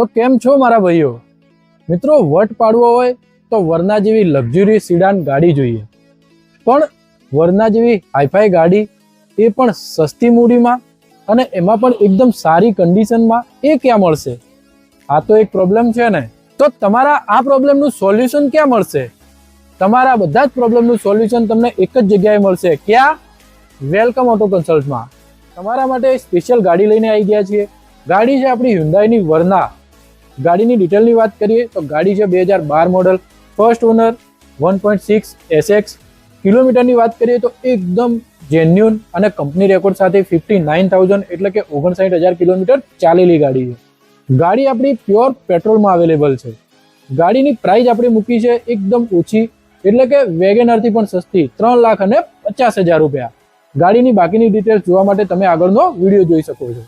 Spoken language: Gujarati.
તો કેમ છો મારા ભાઈઓ? મિત્રો, વટ પાડવો હોય તો વરના જેવી લક્ઝરી સિડાન ગાડી જોઈએ. પણ વરના જેવી હાઈફાઈ ગાડી એ પણ સસ્તી મૂડીમાં અને એમાં પણ એકદમ સારી કન્ડિશનમાં એ ક્યાં મળશે? આ તો એક પ્રોબ્લેમ છે ને. તો તમારા આ પ્રોબ્લેમનું સોલ્યુશન ક્યાં મળશે? તમારા બધા જ પ્રોબ્લેમનું સોલ્યુશન તમને એક જ જગ્યાએ મળશે. ક્યાં? વેલકમ ઓટો કન્સલ્ટમાં તમારા માટે સ્પેશિયલ ગાડી લઈને આવી ગયા છીએ. ગાડી છે આપણી હ્યુન્ડાઈની વરના. ગાડીની ડિટેલની વાત કરીએ તો ગાડી છે બે હજાર બાર model first owner one point six SX કિલોમીટરની વાત કરીએ તો એકદમ જેન્યુન અને કંપની રેકોર્ડ સાથે ફિફ્ટી નાઇન થાઉઝન્ડ એટલે કે ઓગણસાઠ હજાર કિલોમીટર ચાલેલી ગાડી છે. ગાડી આપણી પ્યોર પેટ્રોલમાં અવેલેબલ છે. ગાડીની પ્રાઇસ આપણે મૂકી છે એકદમ ઓછી, એટલે કે વેગેનરથી પણ સસ્તી, ત્રણ લાખ અને પચાસ હજાર રૂપિયા. ગાડીની બાકીની ડિટેલ્સ જોવા માટે તમે આગળનો વીડિયો જોઈ શકો છો.